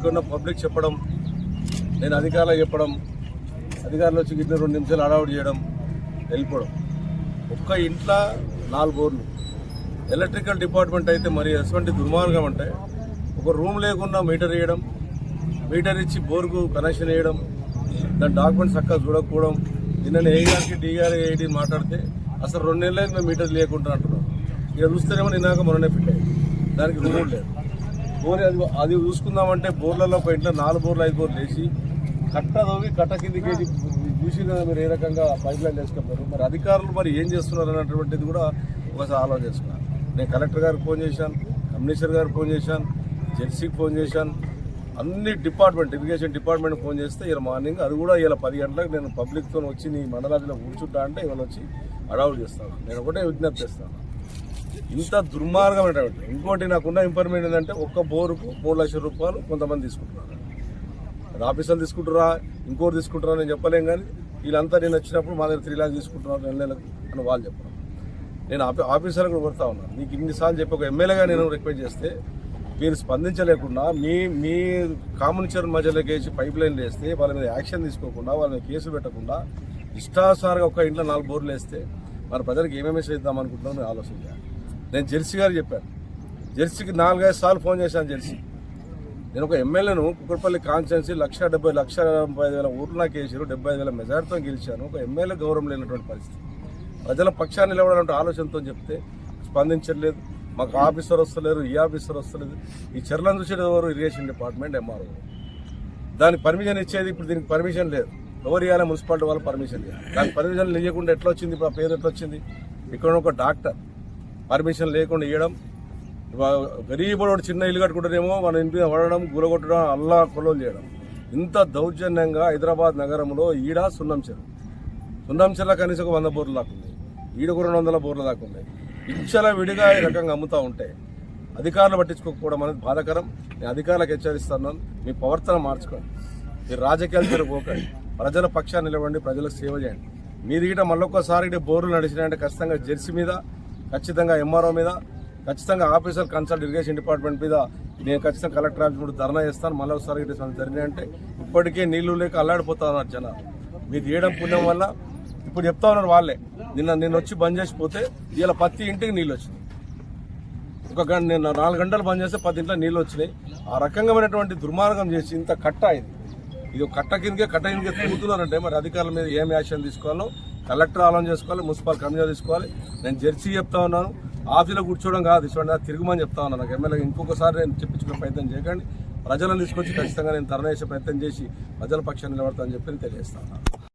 ఇక్కడ పబ్లిక్ చెప్పడం నేను అధికారులు చెప్పడం అధికారులు వచ్చి గిట్ల రెండు నిమిషాలు అడౌట్ చేయడం వెళ్ళిపోవడం. ఒక్క ఇంట్లో నాలుగు బోర్లు ఎలక్ట్రికల్ డిపార్ట్మెంట్ అయితే మరి ఎటువంటి దుర్మార్గం అంటే ఒక రూమ్ లేకుండా మీటర్ వేయడం మీటర్ ఇచ్చి బోర్కు కనెక్షన్ వేయడం దాని డాక్యుమెంట్స్ చక్కగా చూడకపోవడం నిన్న ఏ గారికి డి ఏడి మాట్లాడితే అసలు రెండు నెలలకి మేము మీటర్ లేకుండా అంటున్నాం. ఇక చూస్తేనేమో నిన్నాక మొన్ననే ఫిట్ అయ్యింది దానికి రూమ్ లేదు. బోర్ అది అది చూసుకుందామంటే బోర్లలో ఒక ఇంట్లో నాలుగు బోర్లు ఐదు బోర్లు వేసి కట్ట తవ్వి కట్ట కిందికి చూసి మీరు ఏ రకంగా పైప్ లైన్ వేసుకుంటారు. మరి అధికారులు మరి ఏం చేస్తున్నారు అన్నటువంటిది కూడా ఒకసారి ఆలోచన చేసుకున్నాను నేను కలెక్టర్ గారికి ఫోన్ చేశాను కమిషనర్ గారికి ఫోన్ చేశాను జెడ్సీకి ఫోన్ చేశాను. అన్ని డిపార్ట్మెంట్ ఇరిగేషన్ డిపార్ట్మెంట్ ఫోన్ చేస్తే ఇలా మార్నింగ్ అది కూడా ఇలా పది గంటలకు నేను పబ్లిక్తో వచ్చి నీ మండలాల్లో కూర్చుంటా అంటే ఇవాళ వచ్చి అడౌట్ చేస్తాను నేను ఒకటే విజ్ఞప్తి చేస్తాను. ఇంత దుర్మార్గమైనటువంటి ఇంకోటి నాకున్న ఇన్ఫర్మేషన్ ఏంటంటే ఒక్క బోరుకు మూడు లక్షల రూపాయలు కొంతమంది తీసుకుంటున్నారు. అది ఆఫీసర్లు తీసుకుంటారా ఇంకోటి తీసుకుంటారా నేను చెప్పలేం కానీ వీళ్ళంతా నేను వచ్చినప్పుడు మా దగ్గర త్రీ ల్యాక్స్ తీసుకుంటున్నారు నెల నెలకు అని వాళ్ళు చెప్పడం. నేను ఆఫీ ఆఫీసర్లు కూడా కొడతా ఉన్నాను నీకు ఇన్నిసార్లు చెప్పి ఒక ఎమ్మెల్యేగా నేను రిక్వెస్ట్ చేస్తే మీరు స్పందించలేకుండా మీ మీ కామన్చర్ మధ్యలోకి వేసి పైప్ లైన్ వేస్తే వాళ్ళ మీద యాక్షన్ తీసుకోకుండా వాళ్ళ మీద పెట్టకుండా ఇష్టాసారిగా ఒక ఇంట్లో నాలుగు బోర్లు వేస్తే మన ప్రజలకు ఏమేమి చేద్దాం అనుకుంటున్నాం ఆలోచించాలి ఆలోచన నేను జెర్సీ గారు చెప్పాను. జెర్సీకి నాలుగైదు సార్లు ఫోన్ చేశాను జెర్సీ. నేను ఒక ఎమ్మెల్యేను కుక్కడపల్లి కాన్స్టిట్యున్సీ లక్ష డెబ్బై లక్ష డెబ్బై ఐదు వేల ఓట్లు నాకు వేసారు డెబ్బై ఐదు వేల మెజార్టీతో గెలిచాను. ఒక ఎమ్మెల్యే గౌరవం లేనటువంటి పరిస్థితి. ప్రజల పక్షాన్ని నిలబడాలంటే ఆలోచనతో చెప్తే స్పందించట్లేదు. మాకు ఆఫీసర్ వస్తలేరు ఈ ఆఫీసర్ వస్తలేదు. ఈ చర్లను చూసేది ఎవరు ఇరిగేషన్ డిపార్ట్మెంట్ ఎంఆర్ఓ? దానికి పర్మిషన్ ఇచ్చేది ఇప్పుడు దీనికి పర్మిషన్ లేదు. ఎవరు ఇవ్వాలి మున్సిపాలిటీ వాళ్ళు పర్మిషన్ లేదు. దానికి పర్మిషన్ ఇవ్వకుండా ఎట్లా వచ్చింది ఇప్పుడు ఆ పేరు ఎట్లా వచ్చింది? ఇక్కడ ఒక డాక్టర్. పర్మిషన్ లేకుండా ఇవ్వడం గరీబుడు చిన్న ఇల్లు కట్టుకుంటేనేమో మన ఇంటి వడడం పడడం అల్లా కొలవలు చేయడం. ఇంత దౌర్జన్యంగా హైదరాబాద్ నగరంలో ఈడ సున్నం చెరువు సున్నం చెరువు కనీసం ఒక వంద బోర్లు దాకా ఉంది ఈడ రెండు వందల బోర్లు దాకా ఉన్నాయి. ఇచ్చల విడిగా ఈ రకంగా అమ్ముతూ ఉంటే అధికారులు పట్టించుకోకపోవడం అనేది బాధాకరం. నేను అధికారులకు హెచ్చరిస్తున్నాను. మీ ప్రవర్తన మార్చుకోండి. మీరు రాజకీయాలు జరగపోకండి ప్రజల పక్షాన్ని నిలవండి ప్రజలకు సేవ చేయండి. మీరు ఇట మళ్ళొక్కసారి బోర్లు నడిచినాయంటే ఖచ్చితంగా జెర్సీ మీద ఖచ్చితంగా ఎంఆర్ఓ మీద ఖచ్చితంగా ఆఫీసర్ కన్సల్ట్ ఇరిగేషన్ డిపార్ట్మెంట్ మీద నేను ఖచ్చితంగా కలెక్టర్ ఆఫీస్ ముందు ధర్నా చేస్తాను. మళ్ళీ ఒకసారి ఇటు జరిగినాయంటే ఇప్పటికే నీళ్ళు లేక అల్లాడిపోతున్నారు జనాలు. మీరు చేయడం పుణ్యం వల్ల ఇప్పుడు చెప్తా ఉన్నారు వాళ్ళే. నిన్న నేను వచ్చి బంద్ చేసిపోతే ఇలా పత్తి ఇంటికి నీళ్ళు వచ్చినాయి. ఒక గంట నేను నాలుగు గంటలు బంద్ చేస్తే పది ఇంట్లో నీళ్ళు వచ్చినాయి. ఆ రకంగామైనటువంటి దుర్మార్గం చేసి ఇంత కట్ట ఇది ఇది కట్ట కిందకే కట్ట కిందకే తిరుగుతున్నారంటే మరి అధికారుల మీద ఏం యాక్షన్ తీసుకోవాలో కలెక్టర్ ఆలోచన చేసుకోవాలి మున్సిపల్ కమిషనర్ తీసుకోవాలి. నేను జెర్సీ చెప్తా ఉన్నాను. ఆఫీస్లో కూర్చోవడం కాదు చూడండి అది తిరుగుమని చెప్తా ఉన్నాను. నాకు ఎమ్మెల్యే ఇంకొకసారి నేను చెప్పించుకునే ప్రయత్నం చేయకండి. ప్రజలను తీసుకొచ్చి ఖచ్చితంగా నేను తరణ చేసే ప్రయత్నం చేసి ప్రజల పక్షాన్ని నిలబడతానని చెప్పి తెలియజేస్తాను